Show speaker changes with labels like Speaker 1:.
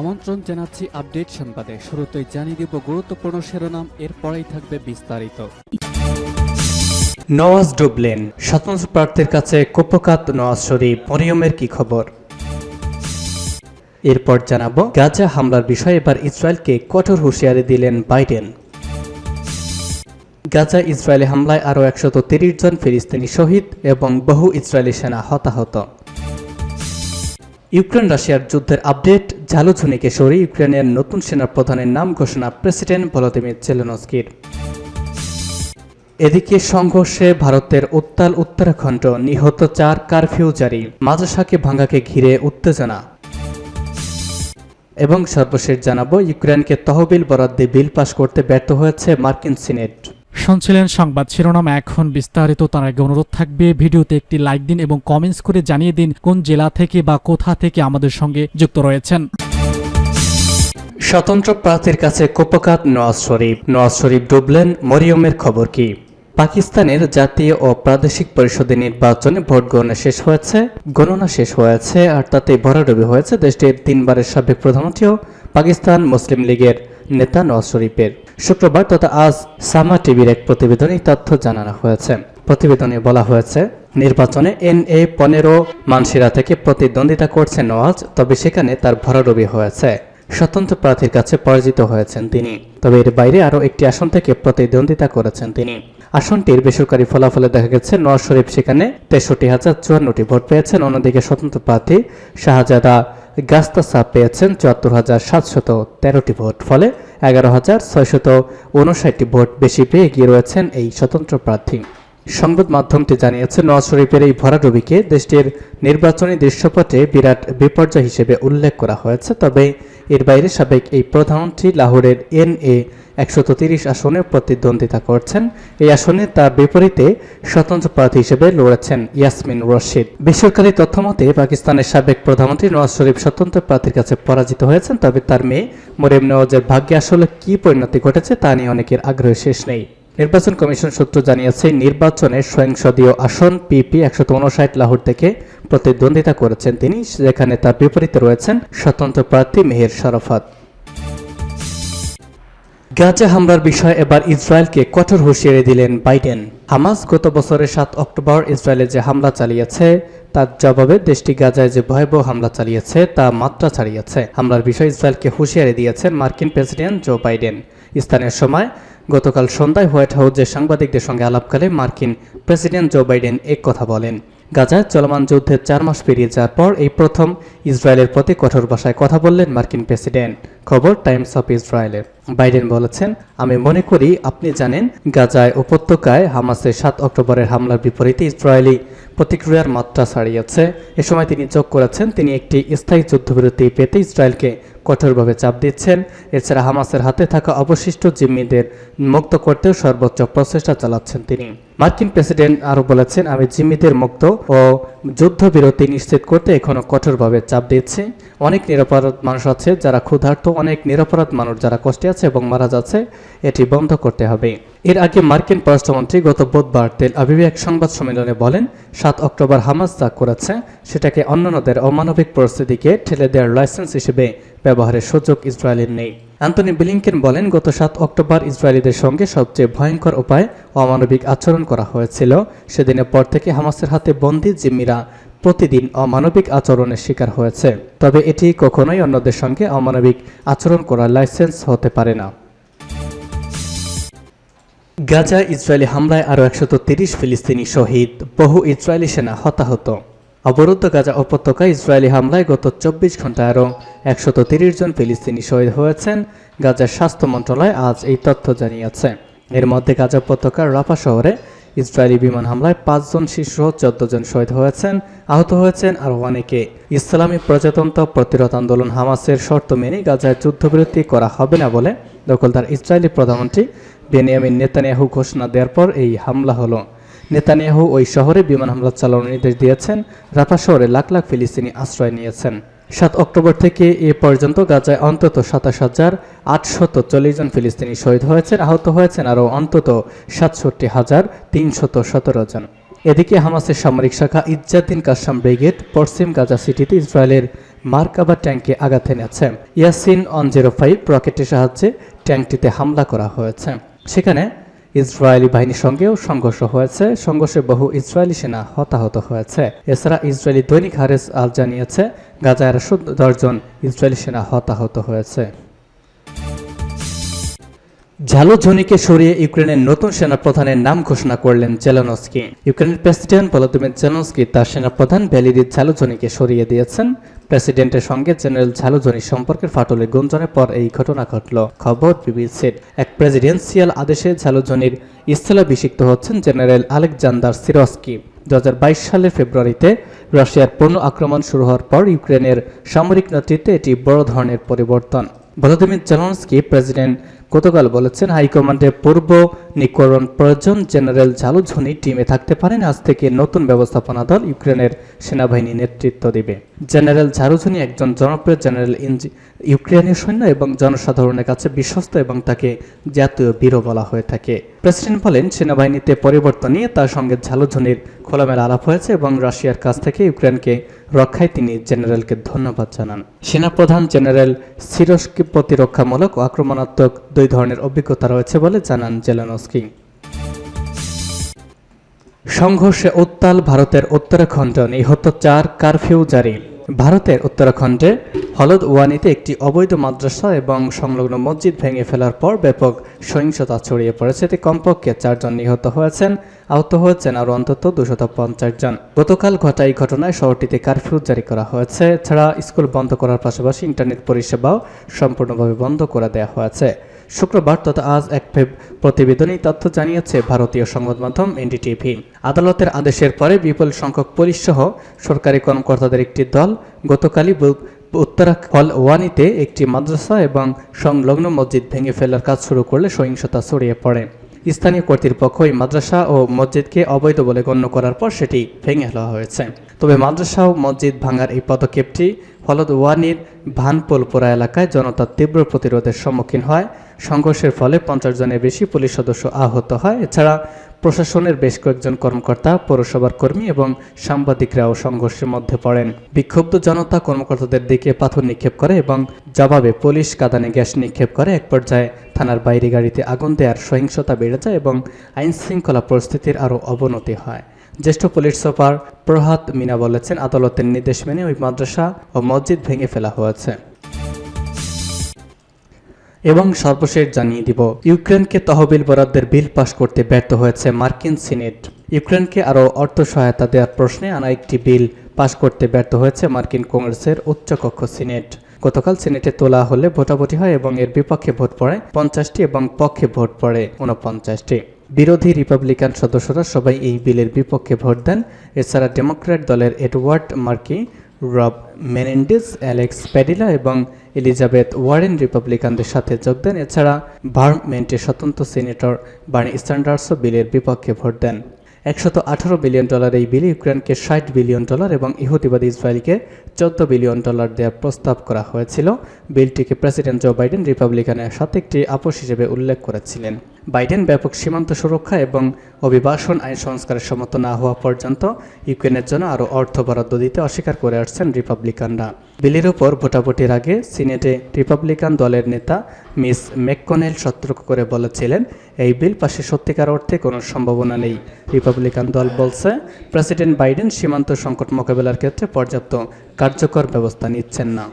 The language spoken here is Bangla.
Speaker 1: আমন্ত্রণ জানাচ্ছি আপডেট সংবাদে শুরুতেই জানিয়ে দেব গুরুত্বপূর্ণ শিরোনাম এরপরেই থাকবে বিস্তারিত
Speaker 2: নওয়াজ ডুবলেন স্বতন্ত্র প্রার্থীর কাছে কোপকাত নওয়াজ শরীফ মরিয়মের কি খবর এরপর জানাব গাজা হামলার বিষয়ে এবার ইসরায়েলকে কঠোর হুঁশিয়ারি দিলেন বাইডেন গাজা ইসরায়েলি হামলায় আরও একশত জন ফিলিস্তিনি শহীদ এবং বহু ইসরায়েলি সেনা হতাহত ইউক্রেন রাশিয়ার যুদ্ধের আপডেট ঝালুঝুনিকে সরে ইউক্রেনের নতুন সেনা প্রধানের নাম ঘোষণা প্রেসিডেন্ট ভলোদিমির জেলেনস্কির এদিকে সংঘর্ষে ভারতের উত্তাল উত্তরাখণ্ড নিহত চার কারফিউ জারি মাজসাকে ভাঙ্গাকে ঘিরে উত্তেজনা এবং সর্বশেষ জানাবো ইউক্রেনকে তহবিল বরাদ্দে বিল পাশ করতে ব্যর্থ হয়েছে মার্কিন সিনেট
Speaker 3: শুনছিলেন সংবাদ শিরোনাম এখন বিস্তারিত তার আগে অনুরোধ থাকবে ভিডিওতে একটি লাইক দিন এবং কমেন্টস করে জানিয়ে দিন কোন জেলা থেকে বা কোথা থেকে আমাদের সঙ্গে যুক্ত রয়েছেন
Speaker 4: স্বতন্ত্র প্রার্থীর কাছে কোপকাত নওয়াজ শরীফ নওয়াজ শরীফ ডুবলেন মরিয়মের খবর কি পাকিস্তানের জাতীয় ও প্রাদেশিক পরিষদের নির্বাচনে ভোট গণনা শেষ হয়েছে গণনা শেষ হয়েছে আর তাতে ভরাডুবি হয়েছে দেশটির তিনবারের সাবেক প্রধানমন্ত্রী পাকিস্তান মুসলিম লীগের নেতা নওয়াজ শরীফের শুক্রবার তথা আজ সামা টিভির এক প্রতিবেদনে তথ্য জানানো হয়েছে প্রতিবেদনে বলা হয়েছে নির্বাচনে এন এ পনেরো মানসিরা থেকে প্রতিদ্বন্দ্বিতা করছে নওয়াজ তবে সেখানে তার ভরাডুবি হয়েছে স্বতন্ত্র প্রার্থীর কাছে পরাজিত হয়েছেন তিনি তবে এর বাইরে আরও একটি আসন থেকে প্রতিদ্বন্দ্বিতা করেছেন তিনি আসনটির বেসরকারি ফলাফলে দেখা গেছে নওয়াজ শরীফ সেখানে তেষট্টি হাজার চুয়ান্নটি ভোট পেয়েছেন অন্যদিকে স্বতন্ত্র প্রার্থী শাহজাদা গাস্তা সাহ পেয়েছেন চুয়াত্তর হাজার সাতশত তেরোটি ভোট ফলে এগারো হাজার ছয়শত উনষাটটি ভোট বেশি পেয়ে এগিয়ে রয়েছেন এই স্বতন্ত্র প্রার্থী সংবাদ মাধ্যমটি জানিয়েছে নওয়াজ শরীফের এই ভরাডুবিকে দেশটির নির্বাচনী দৃশ্যপটে বিরাট বিপর্যয় হিসেবে উল্লেখ করা হয়েছে তবে এর বাইরে সাবেক এই প্রধানমন্ত্রী লাহোরের এন এ একশত তিরিশ আসনে প্রতিদ্বন্দ্বিতা করছেন এই আসনে তার বিপরীতে স্বতন্ত্র প্রার্থী হিসেবে লড়েছেন ইয়াসমিন রশিদ বেসরকারি তথ্য মতে পাকিস্তানের সাবেক প্রধানমন্ত্রী নওয়াজ শরীফ স্বতন্ত্র প্রার্থীর কাছে পরাজিত হয়েছেন তবে তার মেয়ে মোরেম নওয়াজের ভাগ্যে আসলে কি পরিণতি ঘটেছে তা নিয়ে অনেকের আগ্রহ শেষ নেই নির্বাচন কমিশন সূত্র জানিয়েছে নির্বাচনে স্বয়ংসদীয় আসন পিপি একশত উনষাট লাহোর থেকে প্রতিদ্বন্দ্বিতা করেছেন তিনি যেখানে তার বিপরীতে রয়েছেন স্বতন্ত্র প্রার্থী মেহের শরাফাত
Speaker 5: গাজা হামলার বিষয়ে এবার ইসরায়েলকে কঠোর হুঁশিয়ারি দিলেন বাইডেন হামাস গত বছরের সাত অক্টোবর ইসরায়েলে যে হামলা চালিয়েছে তার জবাবে দেশটি গাজায় যে ভয়াবহ হামলা চালিয়েছে তা মাত্রা ছাড়িয়েছে হামলার বিষয়ে ইসরায়েলকে হুঁশিয়ারি দিয়েছেন মার্কিন প্রেসিডেন্ট জো বাইডেন স্থানীয় সময় গতকাল সন্ধ্যায় হোয়াইট হাউসের সাংবাদিকদের সঙ্গে আলাপকালে মার্কিন প্রেসিডেন্ট জো বাইডেন এক কথা বলেন গাজায় চলমান যুদ্ধের চার মাস পেরিয়ে যাওয়ার পর এই প্রথম ইসরায়েলের প্রতি কঠোর ভাষায় কথা বললেন মার্কিন প্রেসিডেন্ট খবর টাইমস অফ ইসরায়েলের বাইডেন বলেছেন আমি মনে করি আপনি জানেন গাজায় উপত্যকায় হামাসের সাত অক্টোবরের হামলার বিপরীতে ইসরায়েলি প্রতিক্রিয়ার মাত্রা ছাড়িয়েছে এ সময় তিনি যোগ করেছেন তিনি একটি স্থায়ী যুদ্ধবিরতি পেতে ইসরায়েলকে কঠোরভাবে চাপ দিচ্ছেন এছাড়া হামাসের হাতে থাকা অবশিষ্ট জিম্মিদের মুক্ত করতেও সর্বোচ্চ প্রচেষ্টা চালাচ্ছেন তিনি মার্কিন প্রেসিডেন্ট আরও বলেছেন আমি জিম্মিদের মুক্ত ও যুদ্ধবিরতি নিশ্চিত করতে এখনও কঠোরভাবে চাপ দিচ্ছে অনেক নিরাপরাধ মানুষ আছে যারা ক্ষুধার্ত অনেক নিরাপরাধ মানুষ যারা কষ্টে আছে এবং মারা যাচ্ছে এটি বন্ধ করতে হবে এর আগে মার্কিন পররাষ্ট্রমন্ত্রী গত বুধবার তেল আবিবে এক সংবাদ সম্মেলনে বলেন সাত অক্টোবর হামাস যা করেছে সেটাকে অন্যান্যদের অমানবিক পরিস্থিতিকে ঠেলে দেওয়ার লাইসেন্স হিসেবে ব্যবহারের সুযোগ ইসরায়েলের নেই অ্যান্টনি ব্লিংকেন বলেন গত সাত অক্টোবর ইসরায়েলিদের সঙ্গে সবচেয়ে ভয়ঙ্কর উপায় অমানবিক আচরণ করা হয়েছিল সেদিনের পর থেকে হামাসের হাতে বন্দি জিম্মিরা প্রতিদিন অমানবিক আচরণের শিকার হয়েছে তবে এটি কখনোই অন্যদের সঙ্গে অমানবিক আচরণ করার লাইসেন্স হতে পারে না
Speaker 6: গাজা ইসরায়েলি হামলায় আরও একশত তিরিশ ফিলিস্তিনি শহীদ বহু ইসরায়েলি সেনা হতাহত অবরুদ্ধ গাজা উপত্যকা ইসরায়েলি হামলায় গত চব্বিশ ঘন্টা আরও একশত তিরিশ জন ফিলিস্তিনি শহীদ হয়েছেন গাজার স্বাস্থ্য মন্ত্রণালয় আজ এই তথ্য জানিয়েছে এর মধ্যে গাজা উপত্যকার রাফা শহরে ইসরায়েলি বিমান হামলায় পাঁচজন শিশুসহ চোদ্দ জন শহীদ হয়েছেন আহত হয়েছেন আরও অনেকে ইসলামী প্রজাতন্ত্র প্রতিরোধ আন্দোলন হামাসের শর্ত মেনে গাজায় যুদ্ধবিরতি করা হবে না বলে দখলদার ইসরায়েলি প্রধানমন্ত্রী বেনিয়ামিন নেতানিয়াহু ঘোষণা দেওয়ার পর এই হামলা হলো নেতানিয়াহু ওই শহরে বিমান হামলা চালানোর নির্দেশ দিয়েছেন রাফা শহরে লাখ লাখ ফিলিস্তিনি আশ্রয় নিয়েছেন সাত অক্টোবর থেকে এ পর্যন্ত গাজায় অন্তত সাতাশ হাজার আটশত চল্লিশ জন ফিলিস্তিনি শহীদ হয়েছেন আহত হয়েছেন আরও অন্তত সাতষট্টি হাজার তিনশত সতেরো জন এদিকে হামাসের সামরিক শাখা ইজ্জাদ্দিন কাসাম ব্রিগেড পশ্চিম গাজা সিটিতে ইসরায়েলের মার্কাবা ট্যাঙ্কে আঘাত এনেছে ইয়াসিন অন জিরো ফাইভ রকেটের সাহায্যে ট্যাঙ্কটিতে হামলা করা হয়েছে সেখানে ইসরায়েলি বাহিনীর সঙ্গেও সংঘর্ষ হয়েছে সংঘর্ষে বহু ইসরায়েলি সেনা হতাহত হয়েছে এছাড়া ইসরায়েলি দৈনিক হারেস আল জানিয়েছে গাজায় একশো দশজন ইসরায়েলি সেনা হতাহত হয়েছে
Speaker 7: ঝালোঝনিকে সরিয়ে ইউক্রেনের নতুন সেনাপ্রধানের নাম ঘোষণা করলেন জেলানস্কি ইউক্রেনের প্রেসিডেন্ট ভলোদিমির জেলানস্কি তার সেনাপ্রধান ভ্যালিদি ঝালোঝনিকে সরিয়ে দিয়েছেন প্রেসিডেন্টের সঙ্গে জেনারেল ঝালুঝনি সম্পর্কের ফাটলে গুঞ্জনের পর এই ঘটনা ঘটল খবর বিবিসির এক প্রেসিডেন্সিয়াল আদেশে ঝালুঝনির স্থলাভিষিক্ত হচ্ছেন জেনারেল আলেকজান্ডার সিরস্কি দু সালের ফেব্রুয়ারিতে রাশিয়ার পূর্ণ আক্রমণ শুরু হওয়ার পর ইউক্রেনের সামরিক নেতৃত্বে এটি বড় ধরনের পরিবর্তন ভলোদিমির জেলনস্কি প্রেসিডেন্ট গতকাল বলেছেন হাইকমান্ডে পূর্ব নিকরণ প্রয়োজন জেনারেল ঝালুঝুনি টিমে থাকতে পারেন আজ থেকে নতুন ব্যবস্থাপনা দল ইউক্রেনের সেনাবাহিনী নেতৃত্ব দেবে জেনারেল ঝারুঝনি একজন জনপ্রিয় জেনারেল ইঞ্জি ইউক্রেনের সৈন্য এবং জনসাধারণের কাছে বিশ্বস্ত এবং তাকে জাতীয় বীর বলা হয়ে থাকে প্রেসিডেন্ট বলেন সেনাবাহিনীতে পরিবর্তন নিয়ে তার সঙ্গে ঝালুঝনির খোলামেলা আলাপ হয়েছে এবং রাশিয়ার কাছ থেকে ইউক্রেনকে রক্ষায় তিনি জেনারেলকে ধন্যবাদ জানান সেনাপ্রধান জেনারেল সিরস্কি প্রতিরক্ষামূলক ও আক্রমণাত্মক দুই ধরনের অভিজ্ঞতা রয়েছে বলে জানান জেলানো মাস্কিং
Speaker 8: সংঘর্ষে উত্তাল ভারতের উত্তরাখণ্ড নিহত চার কারফিউ জারি ভারতের উত্তরাখণ্ডে হলদ ওয়ানিতে একটি অবৈধ মাদ্রাসা এবং সংলগ্ন মসজিদ ভেঙে ফেলার পর ব্যাপক সহিংসতা ছড়িয়ে পড়েছে এতে কমপক্ষে চারজন নিহত হয়েছেন আহত হয়েছেন আর অন্তত দুশত পঞ্চাশ জন গতকাল ঘটা এই ঘটনায় শহরটিতে কারফিউ জারি করা হয়েছে এছাড়া স্কুল বন্ধ করার পাশাপাশি ইন্টারনেট পরিষেবাও সম্পূর্ণভাবে বন্ধ করে দেওয়া হয়েছে শুক্রবার তথা আজ এক ফেব প্রতিবেদনে তথ্য জানিয়েছে ভারতীয় সংবাদ মাধ্যম এনডিটিভি আদালতের আদেশের পরে বিপুল সংখ্যক পুলিশ সহ সরকারি কর্মকর্তাদের একটি দল গতকালই উত্তরা ওয়ানিতে একটি মাদ্রাসা এবং সংলগ্ন মসজিদ ভেঙে ফেলার কাজ শুরু করলে সহিংসতা ছড়িয়ে পড়ে স্থানীয় কর্তৃপক্ষ ওই মাদ্রাসা ও মসজিদকে অবৈধ বলে গণ্য করার পর সেটি ভেঙে ফেলা হয়েছে তবে মাদ্রাসা ও মসজিদ ভাঙার এই পদক্ষেপটি ফলত ওয়ানির ভানপোলপোরা এলাকায় জনতার তীব্র প্রতিরোধের সম্মুখীন হয় সংঘর্ষের ফলে পঞ্চাশ জনের বেশি পুলিশ সদস্য আহত হয় এছাড়া প্রশাসনের বেশ কয়েকজন কর্মকর্তা পৌরসভার কর্মী এবং সাংবাদিকরাও সংঘর্ষের মধ্যে পড়েন বিক্ষুব্ধ জনতা কর্মকর্তাদের দিকে পাথর নিক্ষেপ করে এবং জবাবে পুলিশ কাদানে গ্যাস নিক্ষেপ করে এক পর্যায়ে থানার বাইরে গাড়িতে আগুন দেওয়ার সহিংসতা বেড়ে যায় এবং আইনশৃঙ্খলা পরিস্থিতির আরও অবনতি হয় জ্যেষ্ঠ পুলিশ সুপার প্রহাত মিনা বলেছেন আদালতের নির্দেশ মেনে ওই মাদ্রাসা ও মসজিদ ভেঙে ফেলা হয়েছে
Speaker 9: এবং সর্বশেষ জানিয়ে দিব ইউক্রেনকে তহবিল বরাদ্দের বিল পাশ করতে ব্যর্থ হয়েছে মার্কিন সিনেট ইউক্রেনকে আরও অর্থ সহায়তা দেওয়ার প্রশ্নে আনা একটি বিল পাশ করতে ব্যর্থ হয়েছে মার্কিন কংগ্রেসের উচ্চকক্ষ সিনেট গতকাল সিনেটে তোলা হলে ভোটাভুটি হয় এবং এর বিপক্ষে ভোট পড়ে পঞ্চাশটি এবং পক্ষে ভোট পড়ে ঊনপঞ্চাশটি বিরোধী রিপাবলিকান সদস্যরা সবাই এই বিলের বিপক্ষে ভোট দেন এছাড়া ডেমোক্র্যাট দলের এডওয়ার্ড মার্কি রব মেনেন্ডিস অ্যালেক্স প্যাডিলা এবং এলিজাবেথ ওয়ারেন রিপাবলিকানদের সাথে যোগ দেন এছাড়া ভার্মেন্টের স্বতন্ত্র সিনেটর বার্নি স্ট্যান্ডার্সও বিলের বিপক্ষে ভোট দেন একশত আঠারো বিলিয়ন ডলার এই বিলে ইউক্রেনকে ষাট বিলিয়ন ডলার এবং ইহুদিবাদী ইসরায়েলকে চোদ্দ বিলিয়ন ডলার দেওয়ার প্রস্তাব করা হয়েছিল বিলটিকে প্রেসিডেন্ট জো বাইডেন রিপাবলিকানের সাথে একটি আপোষ হিসেবে উল্লেখ করেছিলেন বাইডেন ব্যাপক সীমান্ত সুরক্ষা এবং অভিবাসন আইন সংস্কারের সমর্থন না হওয়া পর্যন্ত ইউক্রেনের জন্য আরও অর্থ বরাদ্দ দিতে অস্বীকার করে আসছেন রিপাবলিকানরা বিলের ওপর ভোটাভুটির আগে সিনেটে রিপাবলিকান দলের নেতা মিস ম্যাককনেল সতর্ক করে বলেছিলেন এই বিল পাশে সত্যিকার অর্থে কোনো সম্ভাবনা নেই রিপাবলিকান দল বলছে প্রেসিডেন্ট বাইডেন সীমান্ত সংকট মোকাবেলার ক্ষেত্রে পর্যাপ্ত কার্যকর ব্যবস্থা নিচ্ছেন না